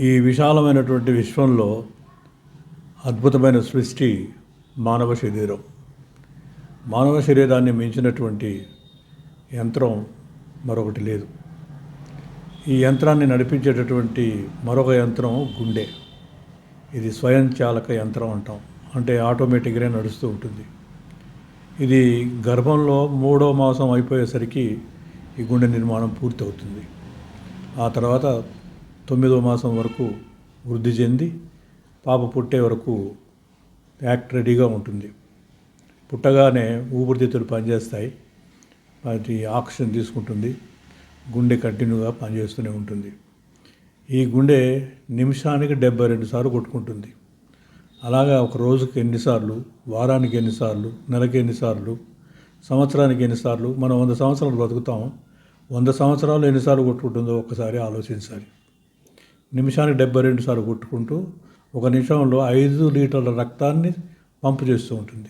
ఈ విశాలమైనటువంటి విశ్వంలో అద్భుతమైన సృష్టి మానవ శరీరం. మానవ శరీరాన్ని మించినటువంటి యంత్రం మరొకటి లేదు. ఈ యంత్రాన్ని నడిపించేటటువంటి మరొక యంత్రం గుండె. ఇది స్వయంచాలక యంత్రం అంటాం. అంటే ఆటోమేటిక్గా నడుస్తూ ఉంటుంది. ఇది గర్భంలో మూడో మాసం అయిపోయేసరికి ఈ గుండె నిర్మాణం పూర్తవుతుంది. ఆ తర్వాత తొమ్మిదో మాసం వరకు వృద్ధి చెంది పాప పుట్టే వరకు యాక్ట్ రెడీగా ఉంటుంది. పుట్టగానే ఊపిరితిత్తులు పనిచేస్తాయి. అది ఆక్సిజన్ తీసుకుంటుంది. గుండె కంటిన్యూగా పనిచేస్తూనే ఉంటుంది. ఈ గుండె నిమిషానికి డెబ్బై రెండు సార్లు కొట్టుకుంటుంది. అలాగా ఒక రోజుకి ఎన్నిసార్లు వారానికి ఎన్నిసార్లు నెలకి ఎన్నిసార్లు సంవత్సరానికి ఎన్నిసార్లు మనం వంద సంవత్సరాలు బ్రతుకుతాం. వంద సంవత్సరాలు ఎన్నిసార్లు కొట్టుకుంటుందో ఒక్కసారి ఆలోచించాలి. నిమిషానికి డెబ్బై రెండు సార్లు కొట్టుకుంటూ ఒక నిమిషంలో ఐదు లీటర్ల రక్తాన్ని పంపు చేస్తూ ఉంటుంది.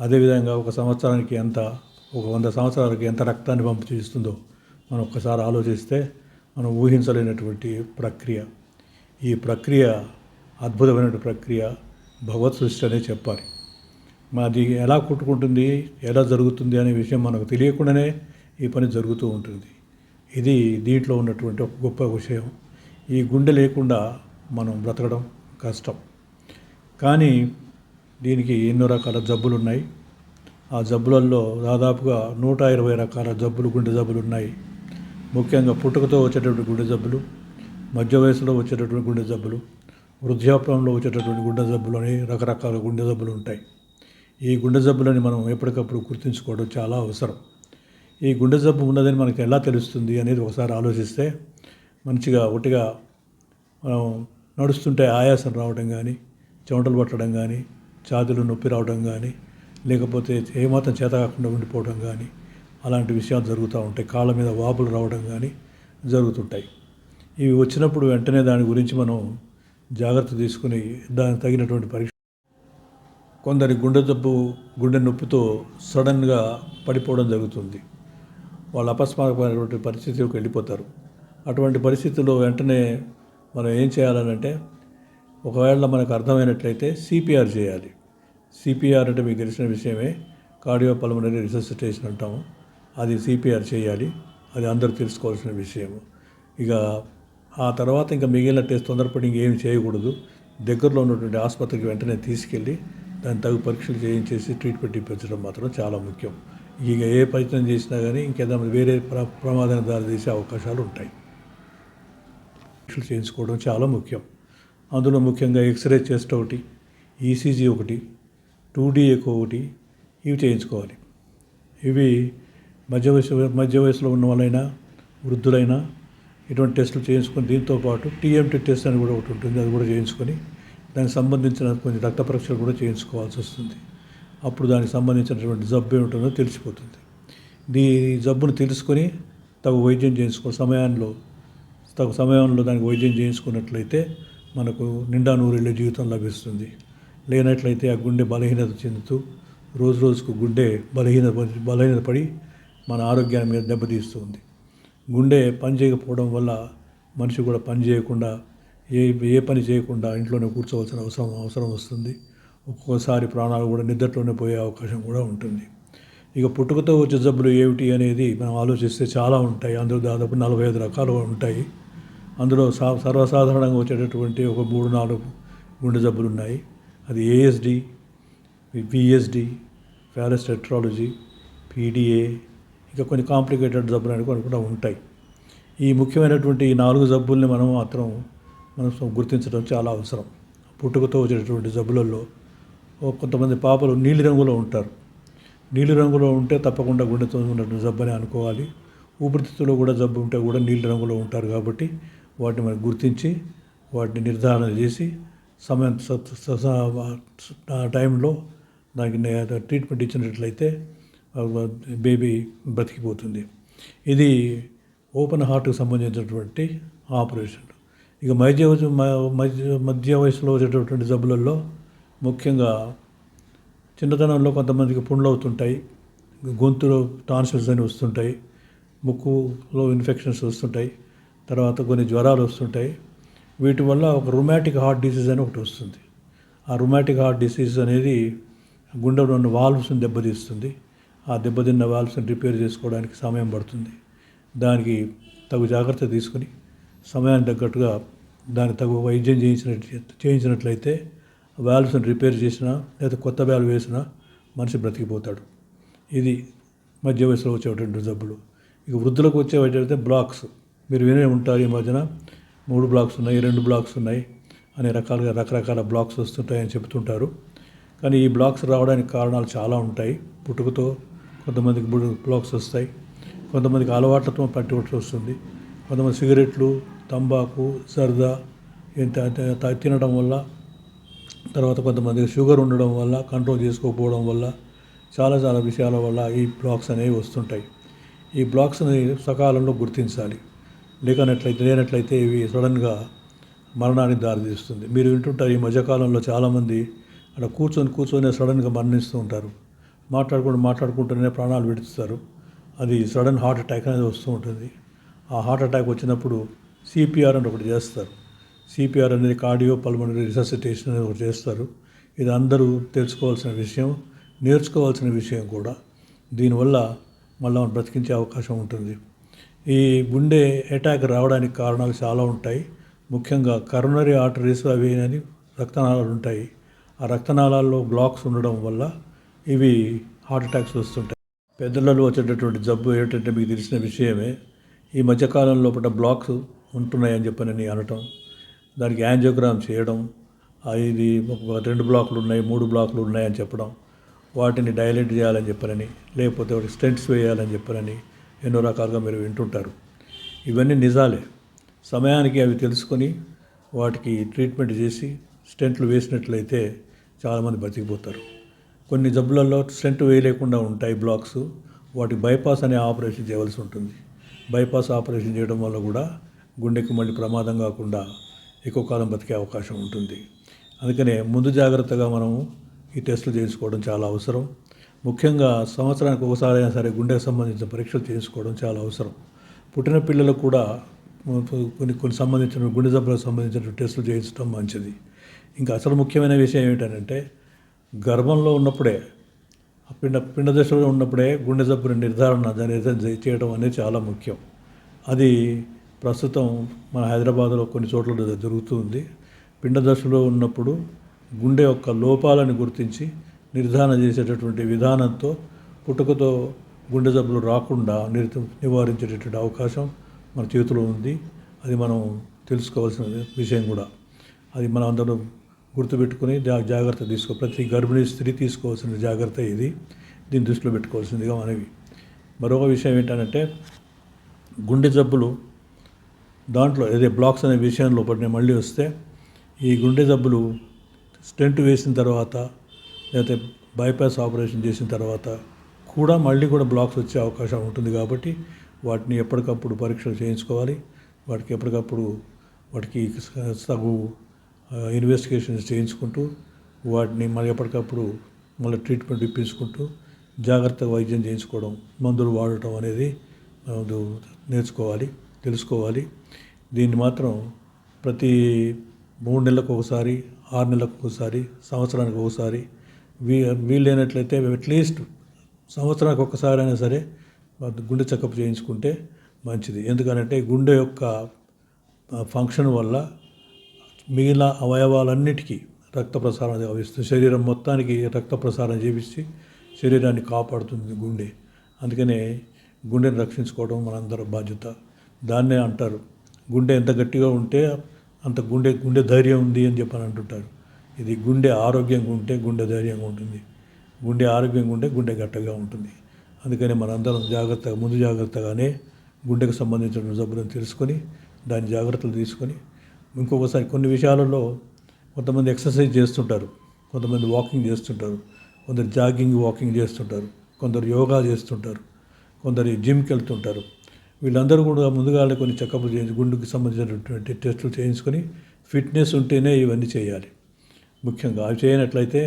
అదేవిధంగా ఒక సంవత్సరానికి ఎంత ఒక వంద సంవత్సరాలకి ఎంత రక్తాన్ని పంపు చేస్తుందో మనం ఒక్కసారి ఆలోచిస్తే మనం ఊహించలేనటువంటి ప్రక్రియ. ఈ ప్రక్రియ అద్భుతమైన ప్రక్రియ భగవత్ సృష్టి అనే చెప్పాలి. మాది ఎలా కొట్టుకుంటుంది ఎలా జరుగుతుంది అనే విషయం మనకు తెలియకుండానే ఈ పని జరుగుతూ ఉంటుంది. ఇది దీంట్లో ఉన్నటువంటి ఒక గొప్ప విషయం. ఈ గుండె లేకుండా మనం బ్రతకడం కష్టం. కానీ దీనికి ఎన్నో రకాల జబ్బులు ఉన్నాయి ఆ జబ్బులలో దాదాపుగా నూట ఇరవై రకాల జబ్బులు గుండె జబ్బులు ఉన్నాయి ముఖ్యంగా పుట్టుకతో వచ్చేటటువంటి గుండె జబ్బులు మధ్య వయసులో వచ్చేటటువంటి గుండె జబ్బులు వృద్ధాప్యంలో వచ్చేటటువంటి గుండె జబ్బులు అని రకరకాల గుండె జబ్బులు ఉంటాయి. ఈ గుండె జబ్బులని మనం ఎప్పటికప్పుడు గుర్తుంచుకోవడం చాలా అవసరం. ఈ గుండె జబ్బు ఉన్నదని మనకు ఎలా తెలుస్తుంది అనేది ఒకసారి ఆలోచిస్తే మంచిగా ఒట్టిగా మనం నడుస్తుంటే ఆయాసం రావడం కానీ చెమటలు పట్టడం కానీ ఛాతీలు నొప్పి రావడం కానీ లేకపోతే ఏమాత్రం చేత కాకుండా ఉండిపోవడం కానీ అలాంటి విషయాలు జరుగుతూ ఉంటాయి. కాళ్ళ మీద వాపులు రావడం కానీ జరుగుతుంటాయి. ఇవి వచ్చినప్పుడు వెంటనే దాని గురించి మనం జాగ్రత్త తీసుకుని దానికి తగినటువంటి పరీక్ష కొందరి గుండె జబ్బు గుండె నొప్పితో సడన్గా పడిపోవడం జరుగుతుంది. వాళ్ళు అపస్మారకమైనటువంటి పరిస్థితికి వెళ్ళిపోతారు. అటువంటి పరిస్థితుల్లో వెంటనే మనం ఏం చేయాలనంటే ఒకవేళ మనకు అర్థమైనట్లయితే సిపిఆర్ చేయాలి. సిపిఆర్ అంటే మీకు తెలిసిన విషయమే. కార్డియో పల్మనరీ రిసెసిటేషన్ అంటాము. అది సిపిఆర్ చేయాలి. అది అందరూ తెలుసుకోవాల్సిన విషయం ఇక ఆ తర్వాత ఇంకా మిగిలిన టెస్ట్ తొందరపడి ఇంకేం చేయకూడదు. దగ్గరలో ఉన్నటువంటి ఆసుపత్రికి వెంటనే తీసుకెళ్ళి దాని తగు పరీక్షలు చేయించేసి ట్రీట్మెంట్ ఇప్పించడం మాత్రం చాలా ముఖ్యం. ఇక ఏ ప్రయత్నం చేసినా కానీ ఇంకేదైనా వేరే ప్ర ప్రమాదానికి దారితీసే అవకాశాలు ఉంటాయి. పరీక్షలు చేయించుకోవడం చాలా ముఖ్యం. అందులో ముఖ్యంగా ఎక్స్రే చెస్ట్ ఒకటి ఈసీజీ ఒకటి టూ డీ ఒకటి ఇవి చేయించుకోవాలి. ఇవి మధ్య వయసు మధ్య వయసులో ఉన్న వాళ్ళైనా వృద్ధులైనా ఇటువంటి టెస్టులు చేయించుకొని దీంతో పాటు టీఎంటీ టెస్ట్ అని కూడా ఒకటి ఉంటుంది అది కూడా చేయించుకొని దానికి సంబంధించిన కొన్ని రక్త పరీక్షలు కూడా చేయించుకోవాల్సి వస్తుంది. అప్పుడు దానికి సంబంధించినటువంటి జబ్బు ఏమిటో తెలిసిపోతుంది. దీ జబ్బును తెలుసుకొని తగు వైద్యం చేయించుకో సమయంలో తగు సమయంలో దానికి వైద్యం చేయించుకున్నట్లయితే మనకు నిండా నూరేళ్ళ జీవితం లభిస్తుంది. లేనట్లయితే ఆ గుండె బలహీనత చెందుతూ రోజు రోజుకు గుండె బలహీన బలహీనత పడి మన ఆరోగ్యాన్ని మీద దెబ్బతీస్తుంది. గుండె పని చేయకపోవడం వల్ల మనిషి కూడా పని చేయకుండా ఏ ఏ పని చేయకుండా ఇంట్లోనే కూర్చోవలసిన అవసరం అవసరం వస్తుంది. ఒక్కోసారి ప్రాణాలు కూడా నిద్రలోనే పోయే అవకాశం కూడా ఉంటుంది. ఇక పుట్టుకతో వచ్చే జబ్బులు ఏమిటి అనేది మనం ఆలోచిస్తే చాలా ఉంటాయి. అందులో దాదాపు నలభై ఐదు రకాలు ఉంటాయి. అందులో సా సర్వసాధారణంగా వచ్చేటటువంటి ఒక మూడు నాలుగు గుండె జబ్బులు ఉన్నాయి. అది ఏఎస్డి విఎస్డి ప్యారస్టెట్రాలజీ పీడిఏ ఇంకా కొన్ని కాంప్లికేటెడ్ జబ్బులు అనేవి కూడా ఉంటాయి. ఈ ముఖ్యమైనటువంటి ఈ నాలుగు జబ్బుల్ని మనం మాత్రం మనం గుర్తించడం చాలా అవసరం. పుట్టుకతో వచ్చేటటువంటి జబ్బులలో కొంతమంది పాపలు నీలి రంగులో ఉంటారు. నీలి రంగులో ఉంటే తప్పకుండా గుండెతో ఉన్నటువంటి జబ్బు అని అనుకోవాలి. ఊపిరితిత్తులో కూడా జబ్బు ఉంటే కూడా నీలి రంగులో ఉంటారు కాబట్టి వాటిని మనం గుర్తించి వాటిని నిర్ధారణ చేసి సమయం టైంలో దానికి ట్రీట్మెంట్ ఇచ్చినట్లయితే బేబీ బ్రతికిపోతుంది. ఇది ఓపెన్ హార్ట్కి సంబంధించినటువంటి ఆపరేషన్. ఇక మధ్య మధ్య మధ్య వయసులో వచ్చేటటువంటి జబ్బులలో ముఖ్యంగా చిన్నతనంలో కొంతమందికి పుండ్లు అవుతుంటాయి గొంతులో టాన్సిల్స్ అని వస్తుంటాయి ముక్కులో ఇన్ఫెక్షన్స్ వస్తుంటాయి తర్వాత కొన్ని జ్వరాలు వస్తుంటాయి. వీటి వల్ల ఒక రొమాటిక్ హార్ట్ డిసీజ్ అని ఒకటి వస్తుంది. ఆ రొమాటిక్ హార్ట్ డిసీజ్ అనేది గుండెలో ఉన్న వాల్వ్స్ని దెబ్బతీస్తుంది. ఆ దెబ్బతిన్న వాల్వ్స్ని రిపేర్ చేసుకోవడానికి సమయం పడుతుంది. దానికి తగు జాగ్రత్త తీసుకుని సమయానికి తగ్గట్టుగా దానికి తగు వైద్యం చేయించినట్టు చేయించినట్లయితే వాల్వ్స్ని రిపేర్ చేసినా లేదా కొత్త వాల్వ్ వేసినా మనిషి బ్రతికిపోతాడు. ఇది మధ్య వయసులో వచ్చేటువంటి జబ్బులు. ఇక వృద్ధులకు వచ్చేటైతే బ్లాక్స్ మీరు వినే ఉంటారు ఈ మధ్యన. మూడు బ్లాక్స్ ఉన్నాయి రెండు బ్లాక్స్ ఉన్నాయి అనే రకాలుగా రకరకాల బ్లాక్స్ వస్తుంటాయని చెబుతుంటారు. కానీ ఈ బ్లాక్స్ రావడానికి కారణాలు చాలా ఉంటాయి. పుట్టుకతో కొంతమందికి బ్లాక్స్ వస్తాయి. కొంతమందికి అలవాట్లతో పట్టుబడి వస్తుంది. కొంతమంది సిగరెట్లు తంబాకు సరదా ఇంత తినడం వల్ల తర్వాత కొంతమందికి షుగర్ ఉండడం వల్ల కంట్రోల్ చేసుకోకపోవడం వల్ల చాలా చాలా విషయాల వల్ల ఈ బ్లాక్స్ అనేవి వస్తుంటాయి. ఈ బ్లాక్స్ని సకాలంలో గుర్తించాలి. లేకనట్లయితే లేనట్లయితే ఇవి సడన్గా మరణానికి దారితీస్తుంది. మీరు వింటుంటారు ఈ మధ్యకాలంలో చాలామంది అక్కడ కూర్చొని కూర్చొని సడన్గా మరణిస్తూ ఉంటారు. మాట్లాడుకుంటూ మాట్లాడుకుంటూనే ప్రాణాలు విడుస్తారు. అది సడన్ హార్ట్ అటాక్ అనేది వస్తూ ఉంటుంది. ఆ హార్ట్ అటాక్ వచ్చినప్పుడు సిపిఆర్ అని ఒకటి చేస్తారు. సిపిఆర్ అనేది కార్డియో పల్మనరీ రిససిటేషన్ అనేది ఒకటి చేస్తారు. ఇది అందరూ తెలుసుకోవాల్సిన విషయం నేర్చుకోవాల్సిన విషయం కూడా. దీనివల్ల మళ్ళీ మనం బ్రతికించే అవకాశం ఉంటుంది. ఈ గుండె అటాక్ రావడానికి కారణాలు చాలా ఉంటాయి. ముఖ్యంగా కరోనరీ ఆర్టరీస్ అవి అని రక్తనాళాలు ఉంటాయి. ఆ రక్తనాళాల్లో బ్లాక్స్ ఉండడం వల్ల ఇవి హార్ట్ అటాక్స్ వస్తుంటాయి. పెద్దలలో వచ్చేటటువంటి జబ్బు ఏంటంటే మీకు తెలిసిన విషయమే. ఈ మధ్యకాలంలో పూట బ్లాక్స్ ఉంటున్నాయని చెప్పని అనటం దానికి యాంజియోగ్రామ్ చేయడం ఇది ఒక రెండు బ్లాక్లు ఉన్నాయి మూడు బ్లాక్లు ఉన్నాయని చెప్పడం వాటిని డైలెట్ చేయాలని చెప్పనని లేకపోతే ఒకటి స్టెంట్స్ వేయాలని చెప్పనని ఎన్నో రకాలుగా మీరు వింటుంటారు. ఇవన్నీ నిజాలే. సమయానికి అవి తెలుసుకొని వాటికి ట్రీట్మెంట్ చేసి స్టెంట్లు వేసినట్లయితే చాలామంది బతికిపోతారు. కొన్ని జబ్బులలో స్టెంట్ వేయలేకుండా ఉంటాయి బ్లాక్స్. వాటి బైపాస్ అనే ఆపరేషన్ చేయవలసి ఉంటుంది. బైపాస్ ఆపరేషన్ చేయడం వల్ల కూడా గుండెకి మళ్ళీ ప్రమాదం కాకుండా ఎక్కువ కాలం బతికే అవకాశం ఉంటుంది. అందుకనే ముందు జాగ్రత్తగా మనము ఈ టెస్టులు చేసుకోవడం చాలా అవసరం. ముఖ్యంగా సంవత్సరానికి ఒకసారి అయినా సరే గుండెకు సంబంధించిన పరీక్షలు చేసుకోవడం చాలా అవసరం. పుట్టిన పిల్లలకు కూడా కొన్ని కొన్ని సంబంధించిన గుండె జబ్బులకు సంబంధించిన టెస్టులు చేయించడం మంచిది. ఇంకా అసలు ముఖ్యమైన విషయం ఏమిటంటే గర్భంలో ఉన్నప్పుడే పిండ పిండ దశలో ఉన్నప్పుడే గుండె జబ్బుని నిర్ధారణ దాన్ని నిర్ధారణ చేయడం అనేది చాలా ముఖ్యం. అది ప్రస్తుతం మన హైదరాబాద్లో కొన్ని చోట్ల జరుగుతుంది పిండ దశలో ఉన్నప్పుడు గుండె యొక్క లోపాలను గుర్తించి నిర్ధారణ చేసేటటువంటి విధానంతో పుట్టుకతో గుండె జబ్బులు రాకుండా నిర్ నివారించేటటువంటి అవకాశం మన చేతిలో ఉంది. అది మనం తెలుసుకోవాల్సిన విషయం కూడా. అది మనం అందరం గుర్తుపెట్టుకుని జాగ్రత్త తీసుకో ప్రతి గర్భిణీ స్త్రీ తీసుకోవాల్సిన జాగ్రత్త ఇది. దీన్ని దృష్టిలో పెట్టుకోవాల్సిందిగా మనవి. మరొక విషయం ఏంటంటే గుండె జబ్బులు దాంట్లో ఏదే బ్లాక్స్ అనే విషయంలో పడిన మళ్ళీ వస్తే ఈ గుండె జబ్బులు స్టెంట్ వేసిన తర్వాత లేకపోతే బైపాస్ ఆపరేషన్ చేసిన తర్వాత కూడా మళ్ళీ కూడా బ్లాక్స్ వచ్చే అవకాశం ఉంటుంది కాబట్టి వాటిని ఎప్పటికప్పుడు పరీక్షలు చేయించుకోవాలి. వాటికి ఎప్పటికప్పుడు వాటికి తగు ఇన్వెస్టిగేషన్స్ చేయించుకుంటూ వాటిని మళ్ళీ ఎప్పటికప్పుడు మళ్ళీ ట్రీట్మెంట్ ఇప్పించుకుంటూ జాగ్రత్తగా వైద్యం చేయించుకోవడం మందులు వాడటం అనేది నేర్చుకోవాలి తెలుసుకోవాలి. దీన్ని మాత్రం ప్రతి మూడు నెలలకు ఒకసారి ఆరు నెలలకు ఒకసారి సంవత్సరానికి ఒకసారి వీలైనట్లయితే అట్లీస్ట్ సంవత్సరానికి ఒక్కసారి అయినా సరే గుండె చెకప్ చేయించుకుంటే మంచిది. ఎందుకనంటే గుండె యొక్క ఫంక్షన్ వల్ల మిగిలిన అవయవాలన్నిటికీ రక్త ప్రసారం అవిస్తుంది శరీరం మొత్తానికి రక్త ప్రసారం చేపించి శరీరాన్ని కాపాడుతుంది గుండె. అందుకనే గుండెని రక్షించుకోవడం మనందరం బాధ్యత. దాన్నే అంటారు గుండె ఎంత గట్టిగా ఉంటే అంత గుండె గుండె ధైర్యం ఉంది అని చెప్పని అంటుంటారు. ఇది గుండె ఆరోగ్యంగా ఉంటే గుండె ధైర్యంగా ఉంటుంది. గుండె ఆరోగ్యంగా ఉంటే గుండె గట్టగా ఉంటుంది. అందుకని మనందరం జాగ్రత్తగా ముందు జాగ్రత్తగానే గుండెకు సంబంధించిన జబ్బులను తెలుసుకొని దాని జాగ్రత్తలు తీసుకొని ఇంకొకసారి కొన్ని విషయాలలో కొంతమంది ఎక్సర్సైజ్ చేస్తుంటారు కొంతమంది వాకింగ్ చేస్తుంటారు కొందరు జాగింగ్ వాకింగ్ చేస్తుంటారు కొందరు యోగా చేస్తుంటారు కొందరు జిమ్కి వెళ్తుంటారు. వీళ్ళందరూ కూడా ముందుగానే కొన్ని చెకప్లు చేయించి గుండెకి సంబంధించినటువంటి టెస్టులు చేయించుకొని ఫిట్నెస్ ఉంటేనే ఇవన్నీ చేయాలి. ముఖ్యంగా అవి చేయనట్లయితే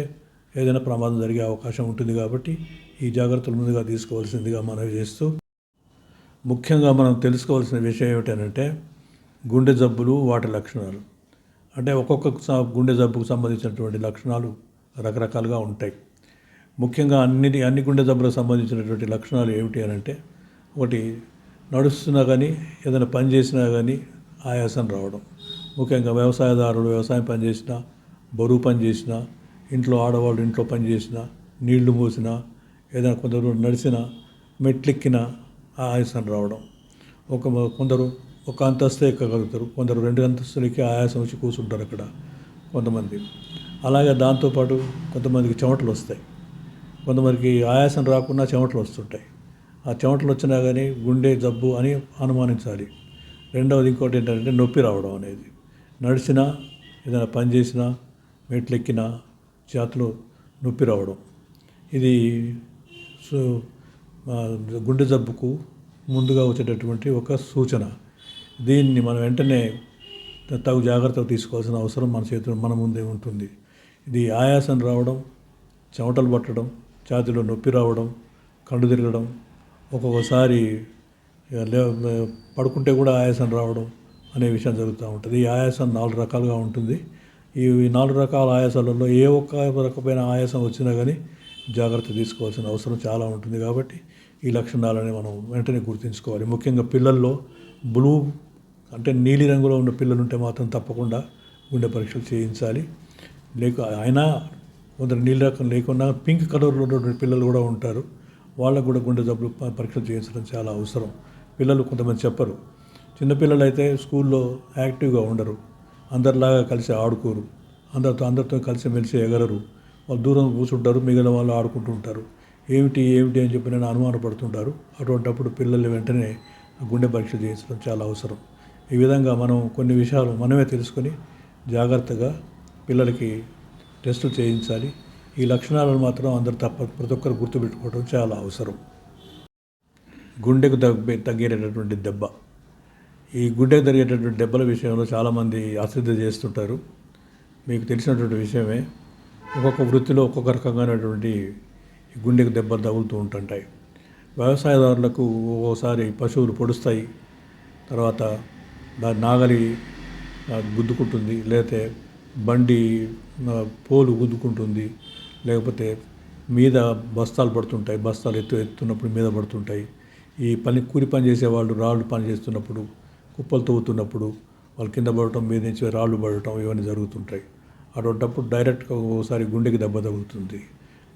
ఏదైనా ప్రమాదం జరిగే అవకాశం ఉంటుంది కాబట్టి ఈ జాగ్రత్తలు ముందుగా తీసుకోవాల్సిందిగా మనవి చేస్తూ ముఖ్యంగా మనం తెలుసుకోవాల్సిన విషయం ఏమిటంటే గుండె జబ్బులు వాటి లక్షణాలు. అంటే ఒక్కొక్క గుండె జబ్బుకు సంబంధించినటువంటి లక్షణాలు రకరకాలుగా ఉంటాయి. ముఖ్యంగా అన్ని అన్ని గుండె జబ్బులకు సంబంధించినటువంటి లక్షణాలు ఏమిటి అని అంటే ఒకటి నడుస్తున్నా కానీ ఏదైనా పని చేసినా కానీ ఆయాసం రావడం. ముఖ్యంగా వ్యవసాయదారులు వ్యవసాయం పనిచేసినా బరువు పని చేసినా ఇంట్లో ఆడవాళ్ళు ఇంట్లో పని చేసినా నీళ్ళు మోసినా ఏదైనా కొందరు నడిచినా మెట్లెక్కినా ఆయాసం రావడం. ఒక కొందరు ఒక అంతస్తు ఎక్కగలుగుతారు. కొందరు రెండు అంతస్తులకి ఆయాసం వచ్చి కూర్చుంటారు అక్కడ కొంతమంది. అలాగే దాంతోపాటు కొంతమందికి చెమటలు వస్తాయి. కొంతమందికి ఆయాసం రాకుండా చెమటలు వస్తుంటాయి. ఆ చెమటలు వచ్చినా కానీ గుండె జబ్బు అని అనుమానించాలి. రెండవది ఇంకోటి ఏంటంటే నొప్పి రావడం అనేది. నడిచినా ఏదైనా పని చేసినా మెట్లెక్కిన చేతులు నొప్పి రావడం. ఇది సో గుండె జబ్బుకు ముందుగా వచ్చేటటువంటి ఒక సూచన. దీన్ని మనం వెంటనే తగు జాగ్రత్తగా తీసుకోవాల్సిన అవసరం మన చేతిలో మన ముందే ఉంటుంది. ఇది ఆయాసం రావడం చెమటలు పట్టడం ఛాతీలో నొప్పి రావడం కళ్ళు తిరగడం ఒక్కొక్కసారి లే- పడుకుంటే కూడా ఆయాసం రావడం అనే విషయం జరుగుతూ ఉంటుంది. ఈ ఆయాసం నాలుగు రకాలుగా ఉంటుంది. ఈ నాలుగు రకాల ఆయాసాలలో ఏ ఒక్క రకమైన ఆయాసం వచ్చినా కానీ జాగ్రత్త తీసుకోవాల్సిన అవసరం చాలా ఉంటుంది కాబట్టి ఈ లక్షణాలని మనం వెంటనే గుర్తుంచుకోవాలి. ముఖ్యంగా పిల్లల్లో బ్లూ అంటే నీలి రంగులో ఉన్న పిల్లలు ఉంటే మాత్రం తప్పకుండా గుండె పరీక్షలు చేయించాలి. లేక అయినా కొందరు నీళ్ళ రకం లేకుండా పింక్ కలర్లో ఉన్నటువంటి పిల్లలు కూడా ఉంటారు. వాళ్ళకు కూడా గుండె జబ్బులు పరీక్షలు చేయించడం చాలా అవసరం. పిల్లలు కొంతమంది చెప్పరు. చిన్నపిల్లలు అయితే స్కూల్లో యాక్టివ్గా ఉండరు. అందరిలాగా కలిసి ఆడుకోరు. అందరితో అందరితో కలిసి మెలిసి ఎగరరు. వాళ్ళు దూరం కూర్చుంటారు మిగిలిన వాళ్ళు ఆడుకుంటూ ఉంటారు. ఏమిటి ఏమిటి అని చెప్పి నేను అనుమానపడుతుంటారు అటువంటప్పుడు పిల్లల్ని వెంటనే గుండె పరీక్ష చేయించడం చాలా అవసరం. ఈ విధంగా మనం కొన్ని విషయాలు మనమే తెలుసుకొని జాగ్రత్తగా పిల్లలకి టెస్టులు చేయించాలి. ఈ లక్షణాలను మాత్రం అందరు తప్ప ప్రతి ఒక్కరు గుర్తుపెట్టుకోవడం చాలా అవసరం. గుండెకు తగ్గే తగ్గేటటువంటి దెబ్బ. ఈ గుండెకు జరిగేటటువంటి దెబ్బల విషయంలో చాలామంది అశ్రద్ధ చేస్తుంటారు. మీకు తెలిసినటువంటి విషయమే ఒక్కొక్క వృత్తిలో ఒక్కొక్క రకంగానటువంటి ఈ గుండెకు దెబ్బలు తగులుతూ ఉంటుంటాయి. వ్యవసాయదారులకు ఒక్కోసారి పశువులు పొడుస్తాయి తర్వాత దాని నాగలి గుద్దుకుంటుంది లేకపోతే బండి పోలు గుద్దుకుంటుంది లేకపోతే మీద బస్తాలు పడుతుంటాయి బస్తాలు ఎత్తు ఎత్తున్నప్పుడు మీద పడుతుంటాయి. ఈ పని కూలి పని చేసేవాళ్ళు రాళ్ళు పని చేస్తున్నప్పుడు కుప్పలు తవ్వుతున్నప్పుడు వాళ్ళు కింద పడటం మీద నుంచి రాళ్ళు పడటం ఇవన్నీ జరుగుతుంటాయి. అటువంటప్పుడు డైరెక్ట్గా ఒకసారి గుండెకి దెబ్బ తగులుతుంది.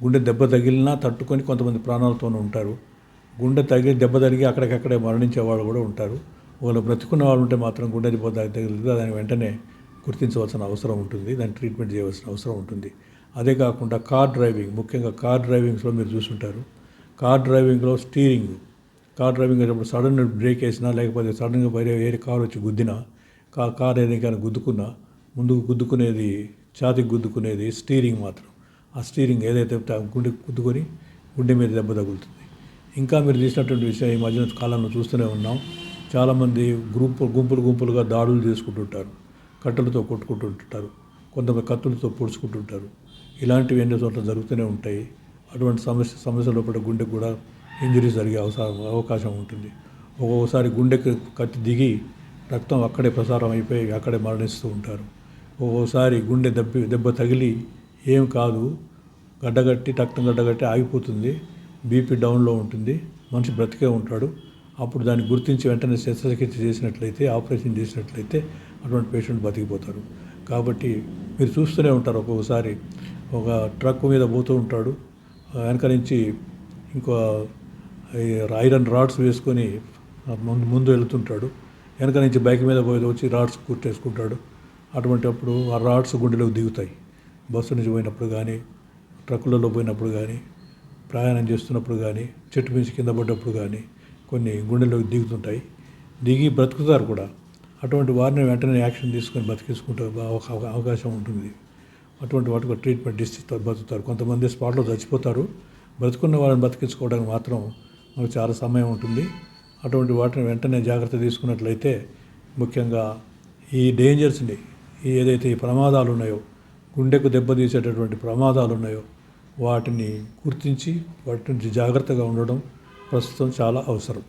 గుండె దెబ్బ తగిలినా తట్టుకొని కొంతమంది ప్రాణాలతోనే ఉంటారు. గుండె తగిలి దెబ్బ తగిలి అక్కడికక్కడే మరణించే వాళ్ళు కూడా ఉంటారు. వాళ్ళు బ్రతుకున్న వాళ్ళు ఉంటే మాత్రం గుండె దెబ్బ తగిలితే దాన్ని వెంటనే గుర్తించవలసిన అవసరం ఉంటుంది. దాన్ని ట్రీట్మెంట్ చేయవలసిన అవసరం ఉంటుంది. అదే కాకుండా కార్ డ్రైవింగ్ ముఖ్యంగా కార్ డ్రైవింగ్స్లో మీరు చూసుంటారు. కార్ డ్రైవింగ్లో స్టీరింగ్ కార్ డ్రైవింగ్ అయినప్పుడు సడన్ బ్రేక్ వేసినా లేకపోతే సడన్గా వేరే వేరే కార్ వచ్చి గుద్దినా కా కార్ ఏదైనా గుద్దుకున్నా ముందుకు గుద్దుకునేది ఛాతికి గుద్దుకునేది స్టీరింగ్ మాత్రం. ఆ స్టీరింగ్ ఏదైతే గుండె గుద్దుకొని గుండె మీద దెబ్బ తగులుతుంది. ఇంకా మీరు చేసినటువంటి విషయం ఈ మధ్యన కాలంలో చూస్తూనే ఉన్నాం. చాలామంది గ్రూపు గుంపులు గుంపులుగా దాడులు చేసుకుంటుంటారు. కట్టెలతో కొట్టుకుంటుంటారు. కొంతమంది కత్తులతో పొడుచుకుంటుంటారు. ఇలాంటివి ఎన్నో చోట్ల జరుగుతూనే ఉంటాయి. అటువంటి సమస్య సమస్య లోపల గుండెకు కూడా ఇంజరీ జరిగే అవసరం అవకాశం ఉంటుంది. ఒక్కొక్కసారి గుండెకి కత్తి దిగి రక్తం అక్కడే ప్రసారం అయిపోయి అక్కడే మరణిస్తూ ఉంటారు. ఒక్కోసారి గుండె దెబ్బ దెబ్బ తగిలి ఏం కాదు గడ్డగట్టి రక్తం గడ్డగట్టి ఆగిపోతుంది. బీపీ డౌన్లో ఉంటుంది. మనిషి బ్రతికే ఉంటాడు. అప్పుడు దాన్ని గుర్తించి వెంటనే శస్త్రచికిత్స చేసినట్లయితే ఆపరేషన్ చేసినట్లయితే అటువంటి పేషెంట్ బతికిపోతారు. కాబట్టి మీరు చూస్తూనే ఉంటారు ఒక్కొక్కసారి. ఒక ట్రక్ మీద పోతూ ఉంటాడు. వెనక నుంచి ఇంకో ఐరన్ రాడ్స్ వేసుకొని ముందు ముందు వెళ్తుంటాడు. వెనక నుంచి బైక్ మీద పోయి వచ్చి రాడ్స్ కుట్టేసుకుంటాడు. అటువంటి అప్పుడు ఆ రాడ్స్ గుండెలోకి దిగుతాయి. బస్సు నుంచి పోయినప్పుడు కానీ ట్రక్కులలో పోయినప్పుడు కానీ ప్రయాణం చేస్తున్నప్పుడు కానీ చెట్టు మించి కింద పడ్డప్పుడు కానీ కొన్ని గుండెలోకి దిగుతుంటాయి. దిగి బ్రతుకుతారు కూడా. అటువంటి వారిని వెంటనే యాక్షన్ తీసుకొని బతికించుకుంటే ఒక అవకాశం ఉంటుంది. అటువంటి వాటికి ట్రీట్మెంట్ ఇస్తే బతుకుతారు. కొంతమంది స్పాట్లో చచ్చిపోతారు. బ్రతుకున్న వాళ్ళని బతికించుకోవడానికి మాత్రం మనకు చాలా సమయం ఉంటుంది. అటువంటి వాటిని వెంటనే జాగ్రత్త తీసుకున్నట్లయితే ముఖ్యంగా ఈ డేంజర్స్ని ఈ ఏదైతే ఈ ప్రమాదాలు ఉన్నాయో గుండెకు దెబ్బతీసేటటువంటి ప్రమాదాలు ఉన్నాయో వాటిని గుర్తించి వాటి నుంచి జాగ్రత్తగా ఉండడం ప్రస్తుతం చాలా అవసరం.